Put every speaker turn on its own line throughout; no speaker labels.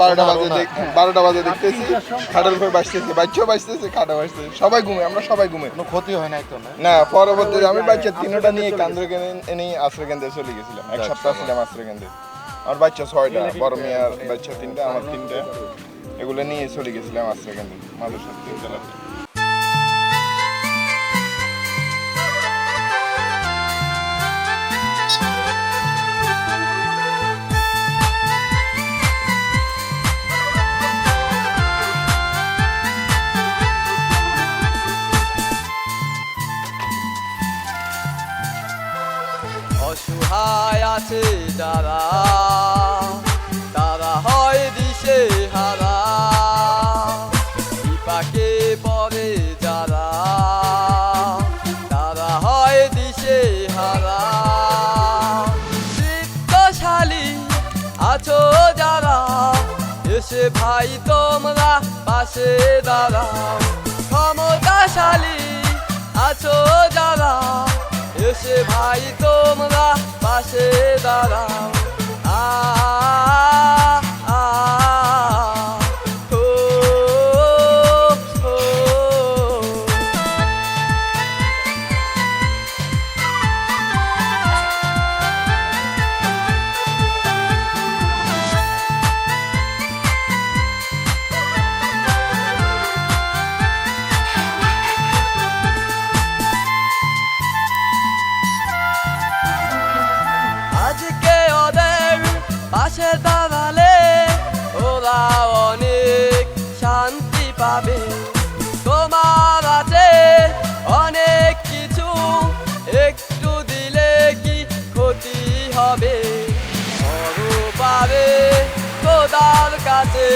বারোটা বাজে বারোটা। বাজে দেখতেছি। খাটের উপর বাঁচতেছি বাচ্চাও বাঁচতেছে খাটা বাঁচতেছে সবাই ঘুমে আমরা সবাই ঘুমে।
কোনো ক্ষতি হয় নাই তো না?
না পরবর্তীতে আমি বাচ্চা তিনটা নিয়ে কান্দ্র কেনে এনে আশ্রয় কেন্দ্রে চলে গেছিলাম। এক সপ্তাহ ছিলাম আশ্রয় কেন্দ্রে। আমার বাচ্চা ছয়টা বড় মেয়ার বাচ্চা তিনটা আমার তিনটা। এগুলো নিয়ে চলে গেছিলাম আশ্রয় কেন্দ্রে। মাদ্রাসা তিন
আছে যারা, তারা হয় দিশে হারা। বিপাকে পড়ে যারা, তারা হয় দিশে হারা। চিত্তশালী আছো যারা, এসে ভাই তোমরা পাশে দাঁড়াও। ক্ষমতাশালী আছো যারা এসে ভাই তোমরা পাশে দাঁড়াও। আ পাশে দাঁড়ালে ওরা অনেক শান্তি পাবে। তোমার আছে অনেক কিছু, একটু দিলে কি ক্ষতি হবে? পাবে খোদার কাছে।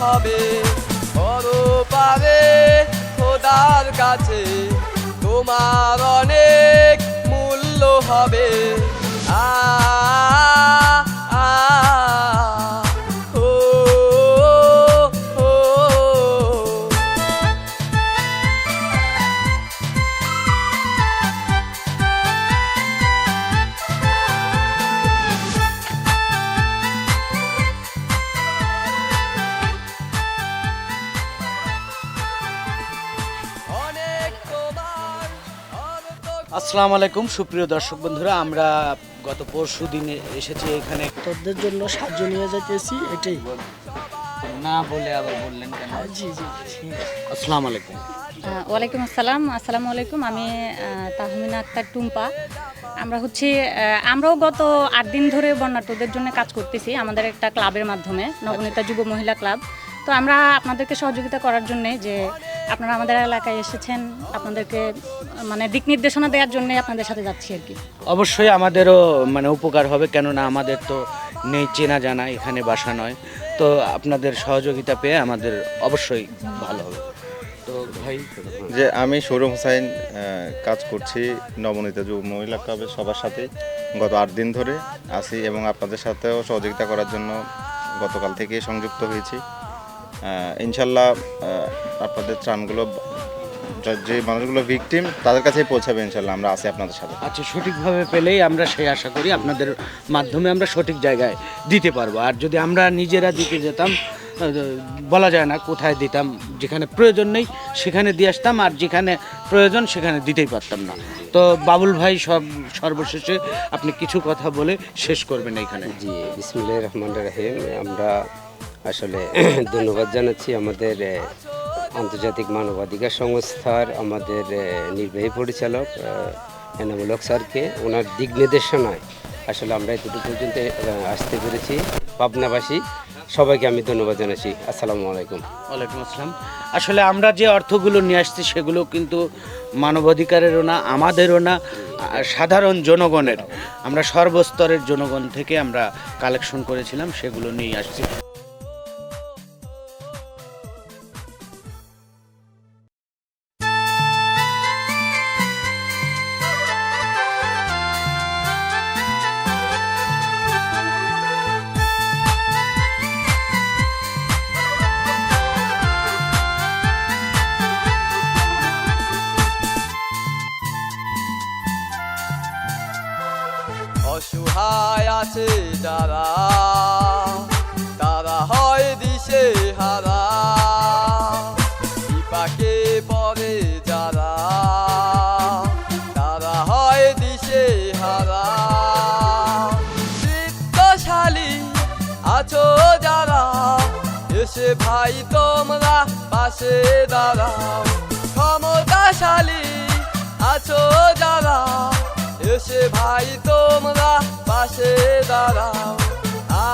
হবে। বড় পারে খোদার কাছে তোমার অনেক মূল্য হবে। আ আ।
আসসালামু আলাইকুম সুপ্রিয় দর্শক বন্ধুরা আমরা গত পরশু দিনে এসেছি এখানে।
তোদের জন্য সাহায্য নিয়ে যাইতেছি এটাই।
না বলে আবার বললেন কেন?
জি জি জি।
আসসালামু আলাইকুম।
ওয়ালাইকুম আসসালাম আসসালামু আলাইকুম। আমি তাহমিনা আক্তার টুম্পা। আমরা হচ্ছে আমরাও গত আট দিন ধরে বন্যার্থদের জন্য কাজ করতেছি আমাদের একটা ক্লাবের মাধ্যমে নবনীতা যুব মহিলা ক্লাব। তো আমরা আপনাদেরকে সহযোগিতা করার জন্যে যে আপনারা আমাদের এলাকায় এসেছেন আপনাদেরকে মানে দিক নির্দেশনা দেওয়ার জন্য আপনাদের সাথে যাচ্ছি আর কি।
অবশ্যই আমাদেরও মানে উপকার হবে কেননা আমাদের তো নেই চেনা জানা এখানে বাসা নয়। তো আপনাদের সহযোগিতা পেয়ে আমাদের অবশ্যই ভালো হবে। তো ভাই
যে আমি সৌরভ হোসাইন কাজ করছি নবনীতা যুব মহিলা ক্লাবের সবার সাথে। গত আট দিন ধরে আছি এবং আপনাদের সাথেও সহযোগিতা করার জন্য গতকাল থেকে সংযুক্ত হয়েছি। ইনশাল্লাহ আপনাদের ত্রাণগুলো যে মানুষগুলো ভিকটিম তাদের কাছেই পৌঁছাবে ইনশাল্লাহ আমরা আছি আপনাদের সাথে।
আচ্ছা সঠিকভাবে পেলেই আমরা সেই আশা করি আপনাদের মাধ্যমে আমরা সঠিক জায়গায় দিতে পারব। আর যদি আমরা নিজেরা দিতে যেতাম বলা যায় না কোথায় দিতাম যেখানে প্রয়োজন নেই সেখানে দিয়ে আসতাম আর যেখানে প্রয়োজন সেখানে দিতেই পারতাম না। তো বাবুল ভাই সব সর্বশেষে আপনি কিছু কথা বলে শেষ করবেন এখানে।
জি বিসমুল্লাহ রহমান রাহিম। আমরা আসলে ধন্যবাদ জানাচ্ছি আমাদের আন্তর্জাতিক মানবাধিকার সংস্থার আমাদের নির্বাহী পরিচালক এ, এনামুল স্যারকে। ওনার দিক নির্দেশনায় আসলে আমরা এতটুকু পর্যন্ত আসতে পেরেছি। পাবনাবাসী সবাইকে আমি ধন্যবাদ জানাচ্ছি। আসসালামু আলাইকুম।
ওয়ালাইকুম আসসালাম। আসলে আমরা যে অর্থগুলো নিয়ে আসছি সেগুলো কিন্তু মানবাধিকারেরও না আমাদেরও না সাধারণ জনগণের। আমরা সর্বস্তরের জনগণ থেকে আমরা কালেকশন করেছিলাম সেগুলো নিয়ে আসছি।
পড়ে যারা তারা হয় দিশে হারা। বৃত্তশালী আছো যারা এসে ভাই তোমরা পাশে দাঁড়াও। ক্ষমতাশালী আছো যারা এসে ভাই তোমরা পাশে দাঁড়াও। আ,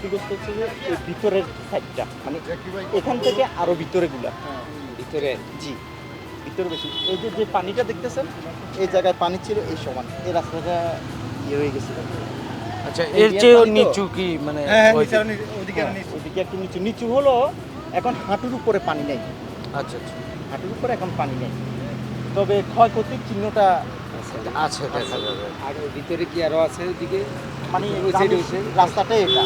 ক্ষতিগ্রস্ত হচ্ছে যে ভিতরের সাইডটা মানে এখান থেকে আরও ভিতরে গুলা।
ভিতরে
জি ভিতরে বেশি। এই যে যে পানিটা দেখতেছেন এই জায়গায় পানি ছিল এই সমান। এই রাস্তাটা ইয়ে হয়ে গেছিল।
আচ্ছা এর চেয়েও নিচু কি মানে ওই যে-
হ্যাঁ, ওইদিকে একটু নিচু। নিচু হলো এখন হাঁটুর উপরে পানি নেই।
আচ্ছা আচ্ছা।
হাঁটুর উপরে এখন পানি নেই। তবে ক্ষয়ক্ষতির চিহ্নটা
আছে দেখা যাবে।
আর ভিতরে কি আরও আছে ওদিকে
মানে এটা।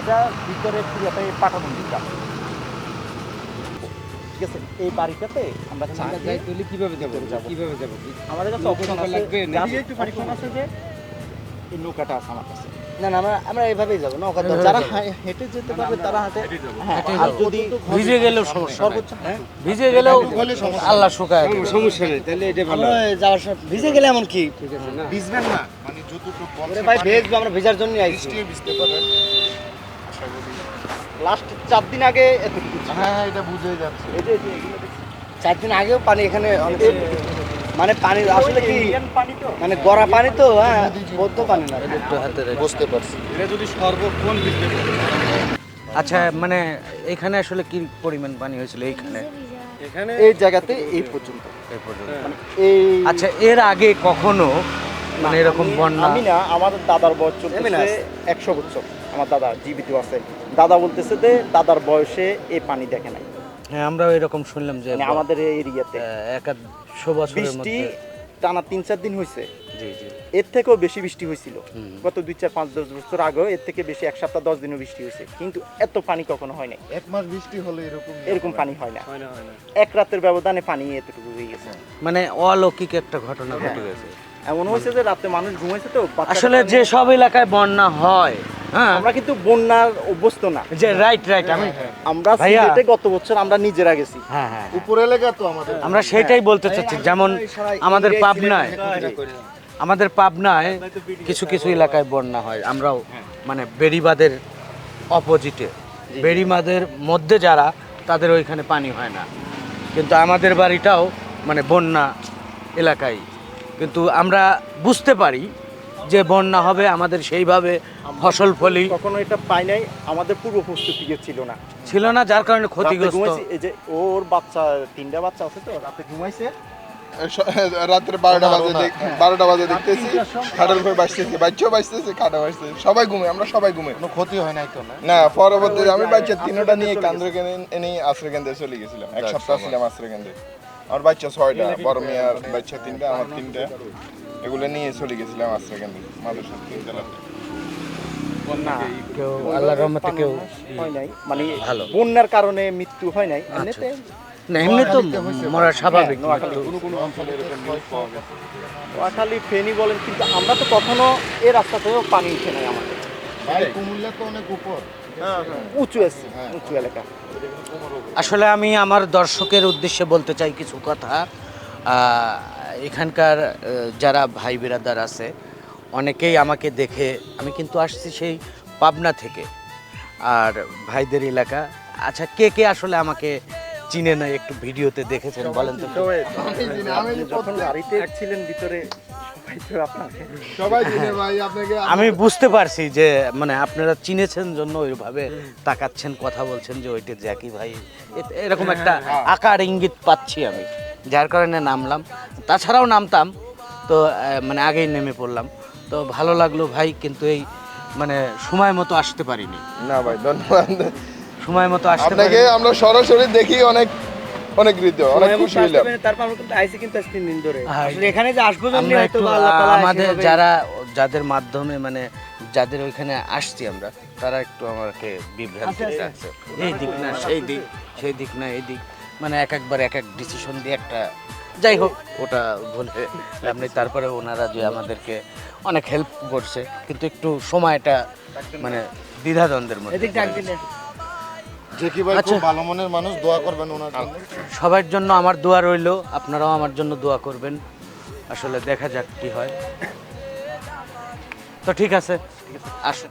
এটা ভিতরে পুরোটাই পাঠানো দিকটা। ঠিক আছে এই বাড়িটাতে আমরা
আমরা যাই তাহলে কীভাবে যাব? কীভাবে যাব?
আমাদের কাছে অপশন
লাগবে?
একটু অপশন আছে যে এই নৌকাটা আছে আমার কাছে।
না না আমরা আমরা এভাবেই যাব নৌকা
যারা হেঁটে যেতে পারবে তারা হাঁটে। হ্যাঁ আর যদি
ভিজে গেলেও সমস্যা
সর্বোচ্চ হ্যাঁ?
ভিজে গেলেও আল্লাহ শুকায়
সমস্যা নেই তাহলে এটা ভালো।
যাওয়ার সময় ভিজে গেলে এমন কি?
ঠিক আছে না।
ভিজবেন না। যতটুকু
ভাই ভেজবো আমরা ভেজার জন্য আইছি।
বৃষ্টি ভিজতে পারেন
লাস্ট চার দিন আগে এতটুকু
হ্যাঁ হ্যাঁ এটা বুঝেই যাচ্ছে।
এই যে-।
চার দিন আগেও পানি এখানে মানে পানি আসলে কি?
ইন্ডিয়ান পানি তো।
মানে গড়া পানি তো হ্যাঁ বদ্ধ পানি না।
একটু হাতে রেখে।
বুঝতে পারছি।
আচ্ছা মানে এখানে আসলে কি পরিমাণ পানি হয়েছিল এইখানে?
এই জায়গাতে এই পর্যন্ত।
এই পর্যন্ত।
মানে এই
আচ্ছা এর আগে কখনো মানে এরকম বন্যা।
আমি না আমার দাদার বয়স চলতেছে একশো বছর। আমার দাদা জীবিত আছে। দাদা বলতেছে যে দাদার বয়সে এই পানি দেখে নাই।
হ্যাঁ আমরাও এরকম শুনলাম যে
মানে আমাদের এই এরিয়াতে।
বছরের
বৃষ্টি
মধ্যে
টানা তিন চার দিন হয়েছে
জি জি।
এর থেকেও বেশি বৃষ্টি হয়েছিল গত দুই চার পাঁচ দশ বছর আগেও এর থেকে বেশি এক সপ্তাহ দশ দিনও বৃষ্টি হয়েছে কিন্তু এত পানি কখনো হয় নাই।
এক মাস বৃষ্টি হলে এরকম
এরকম পানি হয় না। এক রাতের ব্যবধানে পানি এতটুকু হয়ে গেছে।
মানে অলৌকিক একটা ঘটনা ঘটে গেছে।
এমন হয়েছে যে রাতে মানুষ ঘুমাইছে তো
আসলে যে সব এলাকায় বন্যা হয় হ্যাঁ?
আমরা কিন্তু বন্যার অভ্যস্ত না।
যে রাইট রাইট আমি
আমরা
ভাইয়া।
সিলেটে গত বছর আমরা নিজেরা গেছি।
হ্যাঁ হ্যাঁ
উপর এলাকা তো আমাদের।
আমরা সেটাই বলতে চাচ্ছি যেমন আমাদের পাবনায় আমাদের পাবনায় কিছু কিছু এলাকায় বন্যা হয় আমরাও মানে বেড়িবাদের অপোজিটে। বেড়িবাদের মধ্যে যারা তাদের ওইখানে পানি হয় না। কিন্তু আমাদের বাড়িটাও মানে বন্যা এলাকায়। কিন্তু আমরা বুঝতে পারি যে বন্যা হবে আমাদের সেইভাবে ফসল ফলি
কখনো এটা পাই নাই আমাদের পূর্ব প্রস্তুতি ছিল না।
ছিল না যার কারণে ক্ষতিগ্রস্ত।
এই যে ওর বাচ্চা তিনটা বাচ্চা আছে তো রাতে ঘুমাইছে।
রাত্রে বারোটা বাজে বারোটা বাজে দেখতেছি খাটের উপর বাঁচতেছি বাচ্চাও বাঁচতেছে খাটা বাঁচতেছে সবাই ঘুমে আমরা সবাই ঘুমে।
কোনো ক্ষতি হয় নাই তো না?
আমি বাচ্চা তিনটা নিয়ে কান্দ্র কেনে এনেই আশ্রয় কেন্দ্রে চলে গেছিলাম এক সপ্তাহ ছিলাম আশ্রয় কেন্দ্রে। আমার বাচ্চা ছয়টা বড় মেয়ার বাচ্চা তিনটা আমার তিনটা। এগুলো নিয়ে চলে গেছিলাম আশ্রয় কেন্দ্রে মাদ্রাসা তিনটা
না
কেউ রহমতে কেউ
হয় নাই। মানে বন্যার কারণে মৃত্যু হয় নাই এমনিতে
না এমনি তো মরা স্বাভাবিক
হ্যাঁ, নোয়াখালী।
কিন্তু
কোনো কোনো অঞ্চলে এরকম পাওয়া গেছে?
নোয়াখালী ফেনী বলেন কিন্তু আমরা তো কখনো এই রাস্তাতেও পানি উঠে নাই আমাদের।
কুমিল্লা তো অনেক উপর।
উঁচু আছে উঁচু এলাকা।
আসলে আমি আমার দর্শকের উদ্দেশ্যে বলতে চাই কিছু কথা। এখানকার যারা ভাই বিরাদার আছে অনেকেই আমাকে দেখে আমি কিন্তু আসছি সেই পাবনা থেকে। আর ভাইদের এলাকা আচ্ছা কে কে আসলে আমাকে চিনে না একটু ভিডিওতে দেখেছেন বলেন তো।
যখন গাড়িতে ছিলেন ভিতরে
আমি বুঝতে পারছি যে মানে আপনারা চিনেছেন জন্য ওইভাবে তাকাচ্ছেন কথা বলছেন যে ওইটা জ্যাকি ভাই। এরকম একটা আকার ইঙ্গিত পাচ্ছি আমি যার কারণে নামলাম। তাছাড়াও নামতাম তো মানে আগেই নেমে পড়লাম। তো ভালো লাগল ভাই কিন্তু এই মানে সময় মতো আসতে পারিনি।
না ভাই ধন্যবাদ।
সময় মতো আসতে
আমরা সরাসরি দেখি অনেক অনেক হৃদয় অনেক খুশি হইলাম।
তারপর আমরা কিন্তু আইসি কিন্তু তিন দিন ধরে। আসলে এখানে যে আসব জন্য হয়তো আল্লাহ তাআলা
আমাদের যারা যাদের মাধ্যমে মানে যাদের ওইখানে আসছি আমরা তারা একটু আমাকে বিভ্রান্তি
আচ্ছা,
আছে এই দিক না সেই দিক সেই দিক না এই দিক। মানে এক একবার এক এক ডিসিশন দিয়ে একটা যাই হোক ওটা বলে নেই। তারপরে ওনারা যে আমাদেরকে অনেক হেল্প করছে কিন্তু একটু সময়টা মানে দ্বিধাদ্বন্দ্বের মধ্যে
এদিক ডাক দিলে
যে কি ভাই
আচ্ছা।
খুব ভালো মনের মানুষ দোয়া করবেন ওনার জন্য।
সবার জন্য আমার দোয়া রইল আপনারাও আমার জন্য দোয়া করবেন। আসলে দেখা যাক কি হয়। তো ঠিক আছে আসুন।